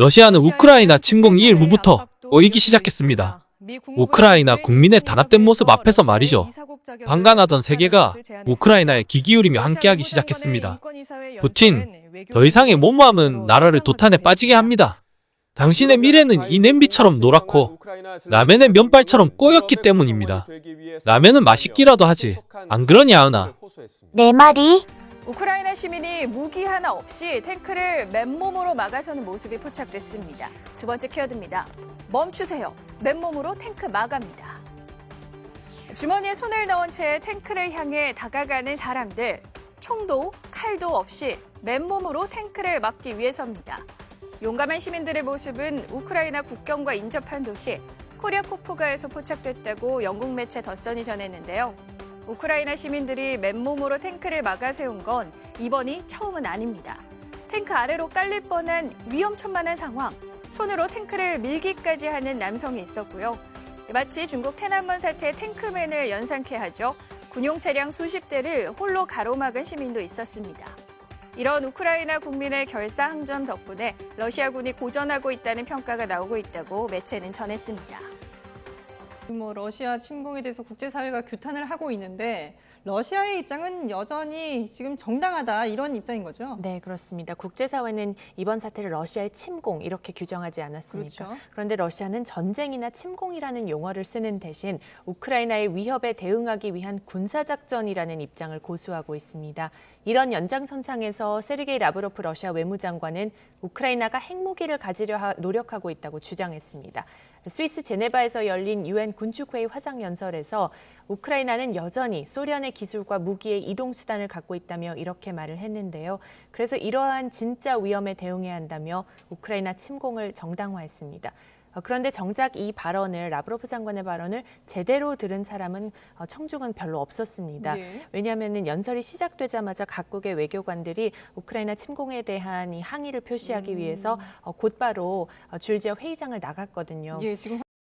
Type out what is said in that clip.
러시아는 우크라이나 침공 2일 후부터 꼬이기 시작했습니다. 우크라이나 국민의 단합된 모습 앞에서 말이죠. 방관하던 세계가 우크라이나에 귀 기울이며 함께하기 시작했습니다. 푸틴, 더 이상의 몸마음은 나라를 도탄에 빠지게 합니다. 당신의 미래는 이 냄비처럼 노랗고 라면의 면발처럼 꼬였기 때문입니다. 라면은 맛있기라도 하지. 안 그러냐, 은하? 내 말이 우크라이나 시민이 무기 하나 없이 탱크를 맨몸으로 막아서는 모습이 포착됐습니다. 두 번째 키워드입니다. 멈추세요. 맨몸으로 탱크 막합니다. 주머니에 손을 넣은 채 탱크를 향해 다가가는 사람들. 총도 칼도 없이 맨몸으로 탱크를 막기 위해서입니다. 용감한 시민들의 모습은 우크라이나 국경과 인접한 도시 코리아코프가에서 포착됐다고 영국 매체 더선이 전했는데요. 우크라이나 시민들이 맨몸으로 탱크를 막아 세운 건 이번이 처음은 아닙니다. 탱크 아래로 깔릴 뻔한 위험천만한 상황, 손으로 탱크를 밀기까지 하는 남성이 있었고요. 마치 중국 테난먼 사태의 탱크맨을 연상케 하죠. 군용 차량 수십 대를 홀로 가로막은 시민도 있었습니다. 이런 우크라이나 국민의 결사항전 덕분에 러시아군이 고전하고 있다는 평가가 나오고 있다고 매체는 전했습니다. 뭐 러시아 침공에 대해서 국제사회가 규탄을 하고 있는데 러시아의 입장은 여전히 지금 정당하다 이런 입장인 거죠. 네, 그렇습니다. 국제사회는 이번 사태를 러시아의 침공 이렇게 규정하지 않았습니까? 그렇죠. 그런데 러시아는 전쟁이나 침공이라는 용어를 쓰는 대신 우크라이나의 위협에 대응하기 위한 군사작전이라는 입장을 고수하고 있습니다. 이런 연장선상에서 세르게이 라브로프 러시아 외무장관은 우크라이나가 핵무기를 가지려 하- 노력하고 있다고 주장했습니다. 스위스 제네바에서 열린 유엔 군축회의 화상 연설에서 우크라이나는 여전히 소련의 기술과 무기의 이동 수단을 갖고 있다며 이렇게 말을 했는데요. 그래서 이러한 진짜 위험에 대응해야 한다며 우크라이나 침공을 정당화했습니다. 어, 그런데 정작 이 발언을 라브로프 장관의 발언을 제대로 들은 사람은 어, 청중은 별로 없었습니다. 네. 왜냐하면 연설이 시작되자마자 각국의 외교관들이 우크라이나 침공에 대한 이 항의를 표시하기 음. 위해서 어, 곧바로 어, 줄지어 회의장을 나갔거든요. 예,